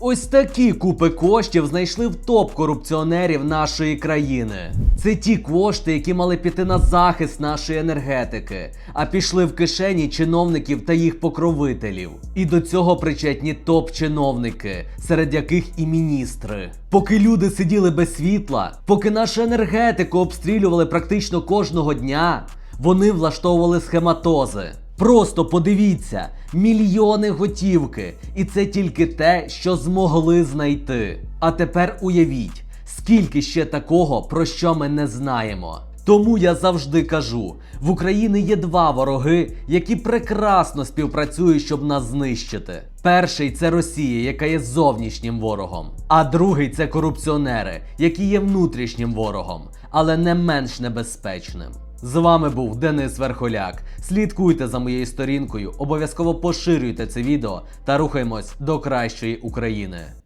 Ось такі купи коштів знайшли в топ корупціонерів нашої країни. Це ті кошти, які мали піти на захист нашої енергетики, а пішли в кишені чиновників та їх покровителів. І до цього причетні топ-чиновники, серед яких і міністри. Поки люди сиділи без світла, поки нашу енергетику обстрілювали практично кожного дня, вони влаштовували схематози. Просто подивіться, мільйони готівки, і це тільки те, що змогли знайти. А тепер уявіть, скільки ще такого, про що ми не знаємо. Тому я завжди кажу: в Україні є два вороги, які прекрасно співпрацюють, щоб нас знищити. Перший це Росія, яка є зовнішнім ворогом, а другий це корупціонери, які є внутрішнім ворогом, але не менш небезпечним. З вами був Денис Верхоляк. Слідкуйте за моєю сторінкою, обов'язково поширюйте це відео та рухаємось до кращої України.